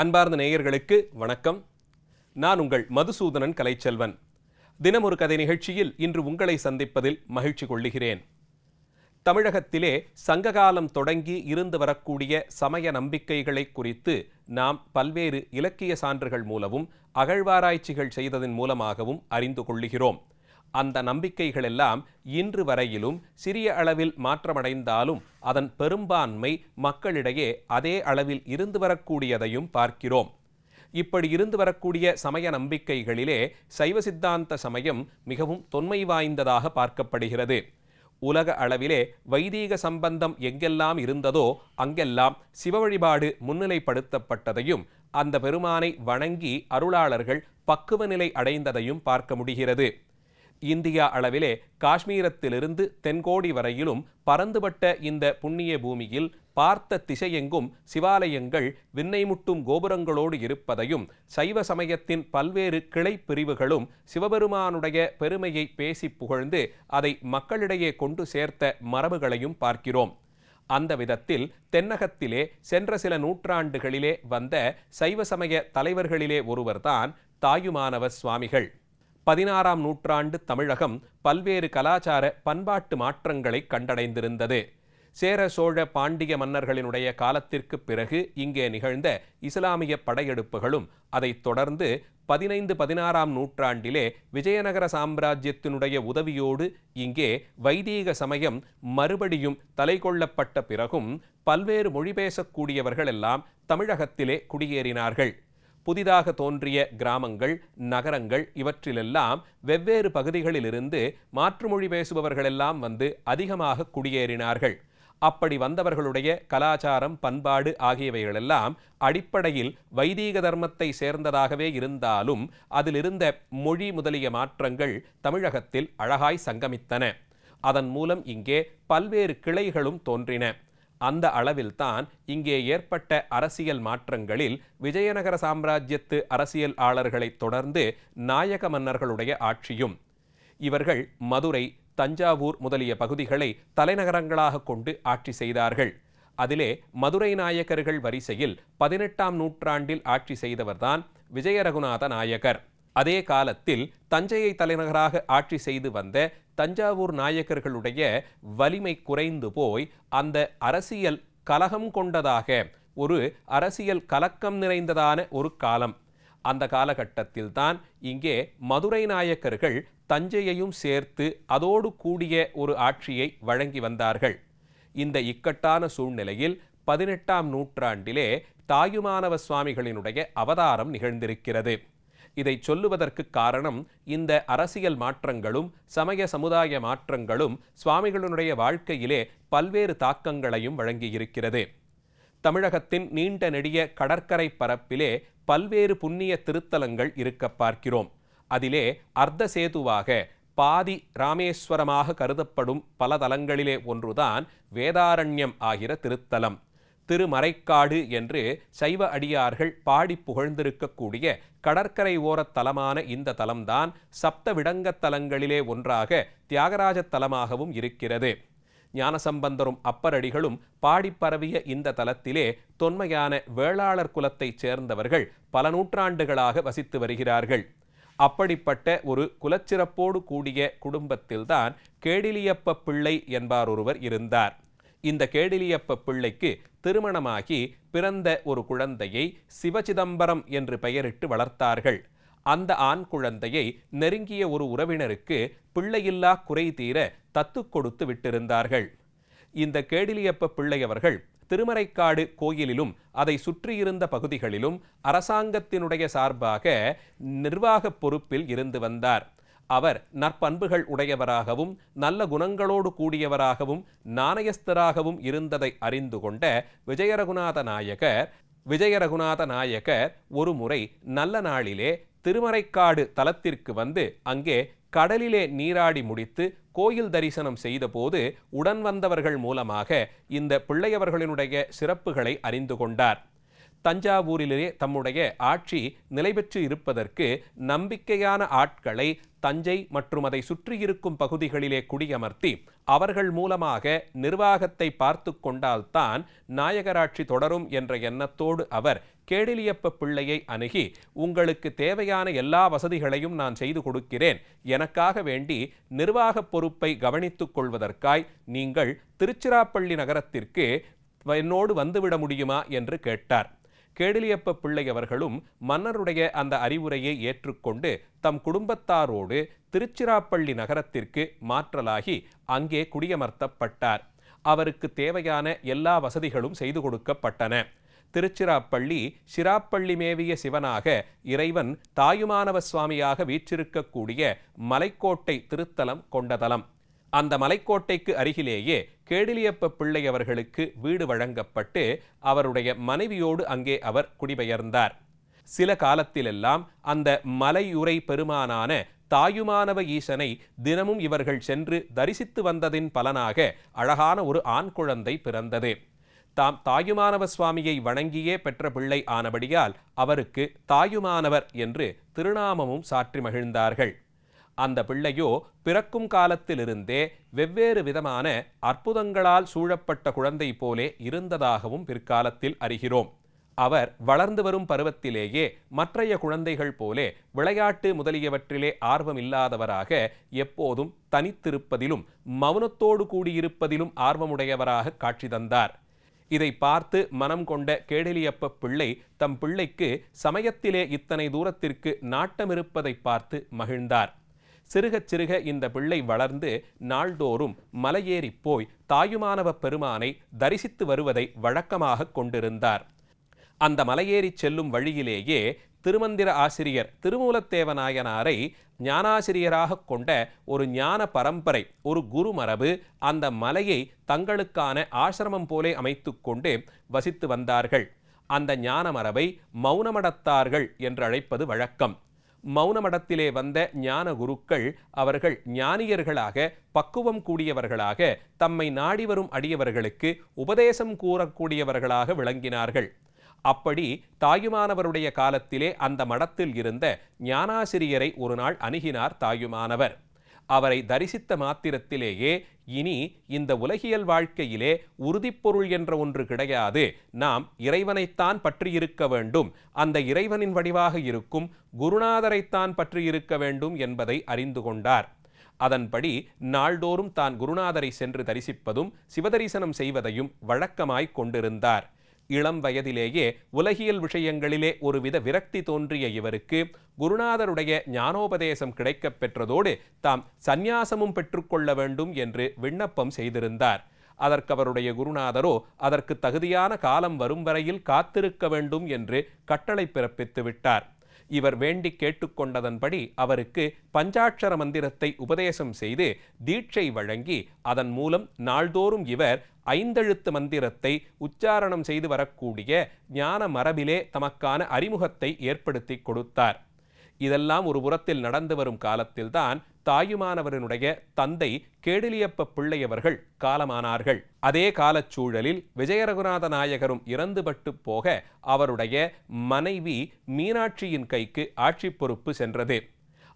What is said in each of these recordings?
அன்பார்ந்த நேயர்களுக்கு வணக்கம். நான் உங்கள் மதுசூதனன் கலைச்செல்வன். தினம் ஒரு கதை நிகழ்ச்சியில் இன்று உங்களை சந்திப்பதில் மகிழ்ச்சி கொள்ளுகிறேன். தமிழகத்திலே சங்ககாலம் தொடங்கி இருந்து வரக்கூடிய சமய நம்பிக்கைகளை குறித்து நாம் பல்வேறு இலக்கிய சான்றுகள் மூலமும் அகழ்வாராய்ச்சிகள் செய்ததன் மூலமாகவும் அறிந்து கொள்ளுகிறோம். அந்த நம்பிக்கைகள் எல்லாம் இன்று வரையிலும் சிறிய அளவில் மாற்றமடைந்தாலும் அதன் பெரும்பான்மை மக்களிடையே அதே அளவில் இருந்து வரக்கூடியதையும் பார்க்கிறோம். இப்படி இருந்து வரக்கூடிய சமய நம்பிக்கைகளிலே சைவ சித்தாந்த சமயம் மிகவும் தொன்மை வாய்ந்ததாக பார்க்கப்படுகிறது. உலக அளவிலே வைதீக சம்பந்தம் எங்கெல்லாம் இருந்ததோ அங்கெல்லாம் சிவ வழிபாடு முன்னிலைப்படுத்தப்பட்டதையும் அந்த பெருமானை வணங்கி அருளாளர்கள் பக்குவ நிலை அடைந்ததையும் பார்க்க முடிகிறது. இந்தியா அளவிலே காஷ்மீரத்திலிருந்து தென்கோடி வரையிலும் பறந்துபட்ட இந்த புண்ணிய பூமியில் பார்த்த திசையெங்கும் சிவாலயங்கள் விண்ணைமுட்டும் கோபுரங்களோடு இருப்பதையும் சைவ சமயத்தின் பல்வேறு கிளை பிரிவுகளும் சிவபெருமானுடைய பெருமையை பேசி புகழ்ந்து அதை மக்களிடையே கொண்டு சேர்த்த மரபுகளையும் பார்க்கிறோம். அந்த விதத்தில் தென்னகத்திலே சென்ற சில நூற்றாண்டுகளிலே வந்த சைவ சமய தலைவர்களிலே ஒருவர்தான் தாயுமானவ சுவாமிகள். பதினாறாம் நூற்றாண்டு தமிழகம் பல்வேறு கலாச்சார பண்பாட்டு மாற்றங்களை கண்டடைந்திருந்தது. சேர சோழ பாண்டிய மன்னர்களினுடைய காலத்திற்கு பிறகு இங்கே நிகழ்ந்த இஸ்லாமிய படையெடுப்புகளும் அதைத் தொடர்ந்து பதினைந்து பதினாறாம் நூற்றாண்டிலே விஜயநகர சாம்ராஜ்யத்தினுடைய உதவியோடு இங்கே வைதீக சமயம் மறுபடியும் தலைகொள்ளப்பட்ட பிறகும் பல்வேறு மொழி பேசக்கூடியவர்கள் எல்லாம் தமிழகத்திலே குடியேறினார்கள். புதிதாக தோன்றிய கிராமங்கள் நகரங்கள் இவற்றிலெல்லாம் வெவ்வேறு பகுதிகளிலிருந்து மாற்றுமொழி பேசுபவர்களெல்லாம் வந்து அதிகமாக குடியேறினார்கள். அப்படி வந்தவர்களுடைய கலாச்சாரம் பண்பாடு ஆகியவைகளெல்லாம் அடிப்படையில் வைதீக தர்மத்தை சேர்ந்ததாகவே இருந்தாலும் அதிலிருந்த மொழி முதலிய மாற்றங்கள் தமிழகத்தில் அழகாய் சங்கமித்தன. அதன் மூலம் இங்கே பல்வேறு கிளைகளும் தோன்றின. அந்த அளவில்தான் இங்கே ஏற்பட்ட அரசியல் மாற்றங்களில் விஜயநகர சாம்ராஜ்யத்து அரசியல் ஆளர்களை தொடர்ந்து நாயக மன்னர்களுடைய ஆட்சியும். இவர்கள் மதுரை தஞ்சாவூர் முதலிய பகுதிகளை தலைநகரங்களாக கொண்டு ஆட்சி செய்தார்கள். அதிலே மதுரை நாயக்கர்கள் வரிசையில் பதினெட்டாம் நூற்றாண்டில் ஆட்சி செய்தவர்தான் விஜயரகுநாத நாயகர். நாயக்கர் அதே காலத்தில் தஞ்சையை தலைநகராக ஆட்சி செய்து வந்த தஞ்சாவூர் நாயக்கர்களுடைய வலிமை குறைந்து போய் அந்த அரசியல் கலகம் கொண்டதாக ஒரு அரசியல் கலக்கம் நிறைந்ததான ஒரு காலம். அந்த காலகட்டத்தில் தான் இங்கே மதுரை நாயக்கர்கள் தஞ்சையையும் சேர்த்து அதோடு கூடிய ஒரு ஆட்சியை வழங்கி வந்தார்கள். இந்த இக்கட்டான சூழ்நிலையில் பதினெட்டாம் நூற்றாண்டிலே தாயுமானவ சுவாமிகளினுடைய அவதாரம் நிகழ்ந்திருக்கிறது. இதை சொல்லுவதற்கு காரணம் இந்த அரசியல் மாற்றங்களும் சமய சமுதாய மாற்றங்களும் சுவாமிகளுடைய வாழ்க்கையிலே பல்வேறு தாக்கங்களையும் வழங்கியிருக்கிறது. தமிழகத்தின் நீண்ட நெடிய கடற்கரை பரப்பிலே பல்வேறு புண்ணிய திருத்தலங்கள் இருக்க பார்க்கிறோம். அதிலே அர்த்த சேதுவாக பாதி ராமேஸ்வரமாக கருதப்படும் பல தலங்களிலே ஒன்றுதான் வேதாரண்யம் ஆகிற திருத்தலம். திருமறைக்காடு என்று சைவ அடியார்கள் பாடி புகழ்ந்திருக்கக்கூடிய கடற்கரை ஓரத் தலமான இந்த தலம்தான் சப்த விடங்கத் தலங்களிலே ஒன்றாக தியாகராஜ தலமாகவும் இருக்கிறது. ஞானசம்பந்தரும் அப்பரடிகளும் பாடிப்பரவிய பரவிய இந்த தலத்திலே தொன்மையான வேளாளர் குலத்தைச் சேர்ந்தவர்கள் பல நூற்றாண்டுகளாக வசித்து வருகிறார்கள். அப்படிப்பட்ட ஒரு குலச்சிறப்போடு கூடிய குடும்பத்தில்தான் கேடிலியப்ப பிள்ளை என்பார் ஒருவர் இருந்தார். இந்த கேடிலியப்ப பிள்ளைக்கு திருமணமாகி பிறந்த ஒரு குழந்தையை சிவசிதம்பரம் என்று பெயரிட்டு வளர்த்தார்கள். அந்த ஆண் குழந்தையை நெருங்கிய ஒரு உறவினருக்கு பிள்ளையில்லா குறை தீர தத்து கொடுத்து விட்டிருந்தார்கள். இந்த கேடிலியப்ப பிள்ளையவர்கள் திருமறைக்காடு கோயிலிலும் அதை சுற்றியிருந்த பகுதிகளிலும் அரசாங்கத்தினுடைய சார்பாக நிர்வாக பொறுப்பில் இருந்து வந்தார். அவர் நற்பண்புகள் உடையவராகவும் நல்ல குணங்களோடு கூடியவராகவும் நாணயஸ்தராகவும் இருந்ததை அறிந்து கொண்ட விஜயரகுநாத நாயகர் விஜயரகுநாத நாயகர் ஒரு முறை நல்ல நாளிலே திருமறைக்காடு தலத்திற்கு வந்து அங்கே கடலிலே நீராடி முடித்து கோயில் தரிசனம் செய்தபோது உடன் வந்தவர்கள் மூலமாக இந்த பிள்ளையவர்களினுடைய சிறப்புகளை அறிந்து கொண்டார். தஞ்சாவூரிலே தம்முடைய ஆட்சி நிலை பெற்று இருப்பதற்கு நம்பிக்கையான ஆட்களை தஞ்சை மற்றும் அதை சுற்றியிருக்கும் பகுதிகளிலே குடியமர்த்தி அவர்கள் மூலமாக நிர்வாகத்தை பார்த்து கொண்டால்தான் நாயகராட்சி தொடரும் என்ற எண்ணத்தோடு அவர் கேடிலியப்ப பிள்ளையை அணுகி உங்களுக்கு தேவையான எல்லா வசதிகளையும் நான் செய்து கொடுக்கிறேன். எனக்காக வேண்டி நிர்வாகப் பொறுப்பை கவனித்துக் கொள்வதற்காய் நீங்கள் திருச்சிராப்பள்ளி நகரத்திற்கு என்னோடு வந்துவிட முடியுமா? என்று கேட்டார். கேடிலியப்ப பிள்ளை அவர்களும் மன்னருடைய அந்த அறிவுரையை ஏற்றுக்கொண்டு தம் குடும்பத்தாரோடு திருச்சிராப்பள்ளி நகரத்திற்கு மாற்றலாகி அங்கே குடியமர்த்தப்பட்டார். அவருக்கு தேவையான எல்லா வசதிகளும் செய்து கொடுக்கப்பட்டன. திருச்சிராப்பள்ளி சிராப்பள்ளி மேவிய சிவனாக இறைவன் தாயுமானவ சுவாமியாக வீற்றிருக்கக்கூடிய மலைக்கோட்டை திருத்தலம் கொண்டதலம் அந்த மலைக்கோட்டைக்கு அருகிலேயே கேடிலியப்ப பிள்ளை அவர்களுக்கு வீடு வழங்கப்பட்டு அவருடைய மனைவியோடு அங்கே அவர் குடிபெயர்ந்தார். சில காலத்திலெல்லாம் அந்த மலையுறை பெருமானான தாயுமானவ ஈசனை தினமும் இவர்கள் சென்று தரிசித்து வந்ததின் பலனாக அழகான ஒரு ஆண் குழந்தை பிறந்தது. தாம் தாயுமானவ சுவாமியை வணங்கியே பெற்ற பிள்ளை ஆனபடியால் அவருக்கு தாயுமானவர் என்று திருநாமமும் சாற்றி மகிழ்ந்தார்கள். அந்த பிள்ளையோ பிறக்கும் காலத்திலிருந்தே வெவ்வேறு விதமான அற்புதங்களால் சூழப்பட்ட குழந்தை போலே இருந்ததாகவும் பிற்காலத்தில் அறிகிறோம். அவர் வளர்ந்து வரும் பருவத்திலேயே மற்றைய குழந்தைகள் போலே விளையாட்டு முதலியவற்றிலே ஆர்வமில்லாதவராக எப்போதும் தனித்திருப்பதிலும் மௌனத்தோடு கூடியிருப்பதிலும் ஆர்வமுடையவராக காட்சி தந்தார். இதை பார்த்து மனம் கொண்ட கேடலியப்ப பிள்ளை தம் பிள்ளைக்கு சமயத்திலே இத்தனை தூரத்திற்கு நாட்டமிருப்பதை பார்த்து மகிழ்ந்தார். சிறுகச் சிறுக இந்த பிள்ளை வளர்ந்து நாள்தோறும் மலையேறிப் போய் தாயுமானவ பெருமானை தரிசித்து வருவதை வழக்கமாக கொண்டிருந்தார். அந்த மலையேறிச் செல்லும் வழியிலேயே திருமந்திர ஆசிரியர் திருமூலத்தேவநாயனாரை ஞானாசிரியராக கொண்ட ஒரு ஞான பரம்பரை ஒரு குருமரபு அந்த மலையை தங்களுக்கான ஆசிரமம் போலே அமைத்துக்கொண்டு வசித்து வந்தார்கள். அந்த ஞான மரபை மௌனமடத்தார்கள் என்று அழைப்பது வழக்கம். மௌனமடத்திலே வந்த ஞான குருக்கள் அவர்கள் ஞானியர்களாக பக்குவம் கூடியவர்களாக தம்மை நாடி வரும் அடியவர்களுக்கு உபதேசம் கூறக்கூடியவர்களாக விளங்கினார்கள். அப்படி தாயுமானவருடைய காலத்திலே அந்த மடத்தில் இருந்த ஞானாசிரியரை ஒரு நாள் அணுகினார் தாயுமானவர். அவரை தரிசித்த மாத்திரத்திலேயே இனி இந்த உலகியல் வாழ்க்கையிலே உறுதிப்பொருள் என்ற ஒன்று கிடையாது. நாம் இறைவனைத்தான் பற்றியிருக்க வேண்டும். அந்த இறைவனின் வடிவாக இருக்கும் குருநாதரைத்தான் பற்றியிருக்க வேண்டும் என்பதை அறிந்து கொண்டார். அதன்படி நாள்தோறும் தான் குருநாதரை சென்று தரிசிப்பதும் சிவதரிசனம் செய்வதையும் வழக்கமாய் கொண்டிருந்தார். இளம் வயதிலேயே உலகியல் விஷயங்களிலே ஒருவித விரக்தி தோன்றிய இவருக்கு குருநாதருடைய ஞானோபதேசம் கிடைக்கப் பெற்றதோடு தாம் சந்நியாசமும் பெற்றுக்கொள்ள வேண்டும் என்று விண்ணப்பம் செய்திருந்தார். அதற்கு அவருடைய குருநாதரோ அதற்கு தகுதியான காலம் வரும் வரையில் காத்திருக்க வேண்டும் என்று கட்டளை பிறப்பித்து விட்டார். இவர் வேண்டி கேட்டுக்கொண்டதன்படி அவருக்கு பஞ்சாட்சர மந்திரத்தை உபதேசம் செய்து தீட்சை வழங்கி அதன் மூலம் நாள்தோறும் இவர் ஐந்தெழுத்து மந்திரத்தை உச்சாரணம் செய்து வரக்கூடிய ஞான மரபிலே தமக்கான அறிமுகத்தை ஏற்படுத்தி கொடுத்தார். இதெல்லாம் ஒரு புறத்தில் நடந்து வரும் காலத்தில்தான் தாயுமானவரனுடைய தந்தை கேடிலியப்ப பிள்ளையவர்கள் காலமானார்கள். அதே காலச்சூழலில் விஜயரகுநாத நாயகரும் இறந்துபட்டு போக அவருடைய மனைவி மீனாட்சியின் கைக்கு ஆட்சி பொறுப்பு சென்றது.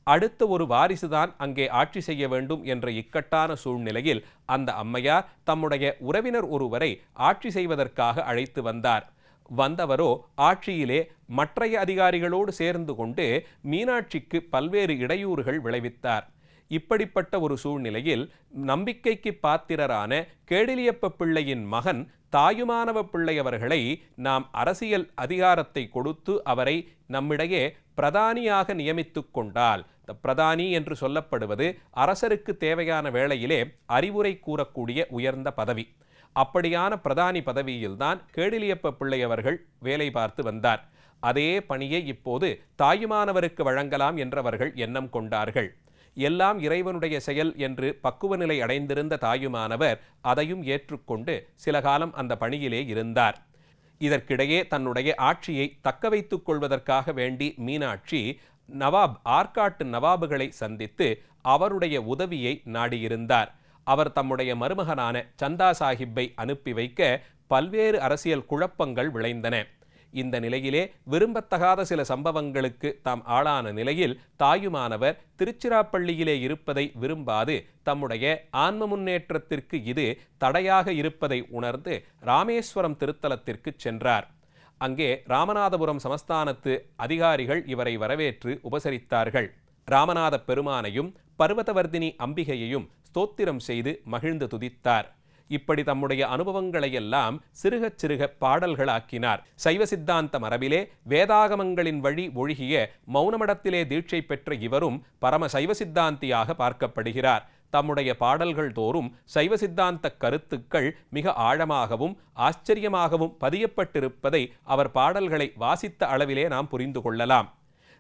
அடுத்த ஒரு வாரிசுதான் அங்கே ஆட்சி செய்ய வேண்டும் என்ற இக்கட்டான சூழ்நிலையில் அந்த அம்மையார் தம்முடைய உறவினர் ஒருவரை ஆட்சி செய்வதற்காக அழைத்து வந்தார். வந்தவரோ ஆட்சியிலே மற்றைய அதிகாரிகளோடு சேர்ந்து கொண்டு மீனாட்சிக்கு பல்வேறு இடையூறுகள் விளைவித்தார். இப்படிப்பட்ட ஒரு சூழ்நிலையில் நம்பிக்கைக்கு பாத்திரரான கேடிலியப்ப பிள்ளையின் மகன் தாயுமானவ பிள்ளை அவர்களை நாம் அரசியல் அதிகாரத்தை கொடுத்து அவரை நம்மிடையே பிரதானியாக நியமித்து கொண்டால் பிரதானி என்று சொல்லப்படுவது அரசருக்கு தேவையான வேளையிலே அறிவுரை கூறக்கூடிய உயர்ந்த பதவி. அப்படியான பிரதானி பதவியில்தான் கேடிலியப்ப பிள்ளை அவர்கள் வேலை பார்த்து வந்தார். அதே பணியை இப்போது தாயுமானவருக்கு வழங்கலாம் என்றவர்கள் எண்ணம் கொண்டார்கள். எல்லாம் இறைவனுடைய செயல் என்று பக்குவ நிலை அடைந்திருந்த தாயுமானவர் அதையும் ஏற்றுக்கொண்டு சில காலம் அந்த பணியிலே இருந்தார். இதற்கிடையே தன்னுடைய ஆட்சியை தக்க வைத்துக் கொள்வதற்காக வேண்டி மீனாட்சி நவாப் ஆற்காட்டு நவாபுகளை சந்தித்து அவருடைய உதவியை நாடியிருந்தார். அவர் தம்முடைய மருமகனான சந்தா சாஹிப்பை அனுப்பி வைக்க பல்வேறு அரசியல் குழப்பங்கள் விளைந்தன. இந்த நிலையிலே விரும்பத்தகாத சில சம்பவங்களுக்கு தாம் ஆளான நிலையில் தாயுமானவர் திருச்சிராப்பள்ளியிலே இருப்பதை விரும்பாது. தம்முடைய ஆன்ம முன்னேற்றத்திற்கு இது தடையாக இருப்பதை உணர்ந்து ராமேஸ்வரம் திருத்தலத்திற்கு சென்றார். அங்கே ராமநாதபுரம் சமஸ்தானத்து அதிகாரிகள் இவரை வரவேற்று உபசரித்தார்கள். ராமநாத பெருமானையும் பர்வதவர்தினி அம்பிகையையும் ஸ்தோத்திரம் செய்து மகிழ்ந்து துதித்தார். இப்படி தம்முடைய அனுபவங்களையெல்லாம் சிறுகச் சிறுக பாடல்களாக்கினார். சைவ சித்தாந்த மரபிலே வேதாகமங்களின் வழி ஒழுகிய மௌனமடத்திலே தீட்சை பெற்ற இவரும் பரம சைவ சித்தாந்தியாக பார்க்கப்படுகிறார். தம்முடைய பாடல்கள் தோறும் சைவ சித்தாந்த கருத்துக்கள் மிக ஆழமாகவும் ஆச்சரியமாகவும் பதியப்பட்டிருப்பதை அவர் பாடல்களை வாசித்த அளவிலே நாம் புரிந்து கொள்ளலாம்.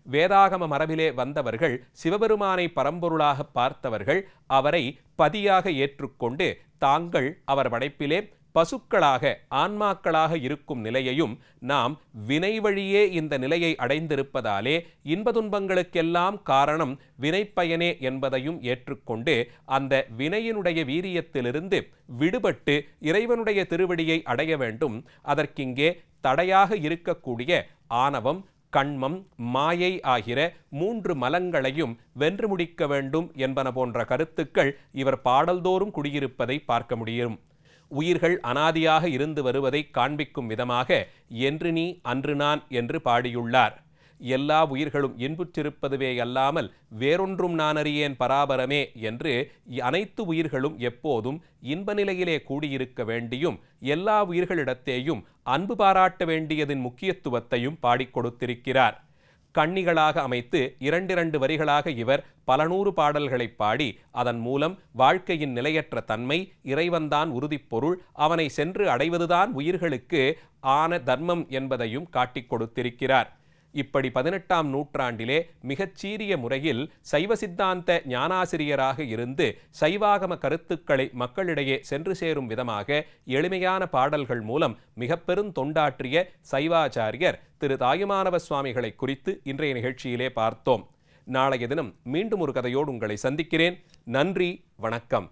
வேதாகம மரபிலே வந்தவர்கள் சிவபெருமானை பரம்பொருளாக பார்த்தவர்கள் அவரை பதியாக ஏற்றுக்கொண்டு தாங்கள் அவர் படைப்பிலே பசுக்களாக ஆன்மாக்களாக இருக்கும் நிலையையும் நாம் வினை வழியே இந்த நிலையை அடைந்திருப்பதாலே இன்பதுன்பங்களுக்கெல்லாம் காரணம் வினைப்பயனே என்பதையும் ஏற்றுக்கொண்டு அந்த வினையினுடைய வீரியத்திலிருந்து விடுபட்டு இறைவனுடைய திருவடியை அடைய வேண்டும். அதற்கிங்கே தடையாக இருக்கக்கூடிய ஆணவம் கண்மம் மாயை ஆகிற மூன்று மலங்களையும் வென்று முடிக்க வேண்டும் என்பன போன்ற கருத்துக்கள் இவர் பாடல்தோறும் குடியிருப்பதை பார்க்க முடியும். உயிர்கள் அனாதியாக இருந்து வருவதை காண்பிக்கும் விதமாக என்று நீ அன்று நான் என்று பாடியுள்ளார். எல்லா உயிர்களும் இன்புற்றிருப்பதுவே அல்லாமல் வேறொன்றும் நான் அறியேன் பராபரமே என்று அனைத்து உயிர்களும் எப்போதும் இன்ப நிலையிலே கூடியிருக்க வேண்டியும் எல்லா உயிர்களிடத்தேயும் அன்பு பாராட்ட வேண்டியதின் முக்கியத்துவத்தையும் பாடிக் கொடுத்திருக்கிறார். கண்ணிகளாக அமைத்து இரண்டிரண்டு வரிகளாக இவர் பல நூறு பாடல்களை பாடி அதன் மூலம் வாழ்க்கையின் நிலையற்ற தன்மை இறைவன்தான் உறுதிப்பொருள் அவனை சென்று அடைவதுதான் உயிர்களுக்கு ஆன தர்மம் என்பதையும் காட்டிக் கொடுத்திருக்கிறார். இப்படி பதினெட்டாம் நூற்றாண்டிலே மிகச்சீரிய முறையில் சைவ சித்தாந்த ஞானாசிரியராக இருந்து சைவாகம கருத்துக்களை மக்களிடையே சென்று சேரும் விதமாக எளிமையான பாடல்கள் மூலம் மிக பெரும் தொண்டாற்றிய சைவாச்சாரியர் திரு தாயுமானவ சுவாமிகளை குறித்து இன்றைய நிகழ்ச்சியிலே பார்த்தோம். நாளைய தினம் மீண்டும் ஒரு கதையோடு உங்களை சந்திக்கிறேன். நன்றி வணக்கம்.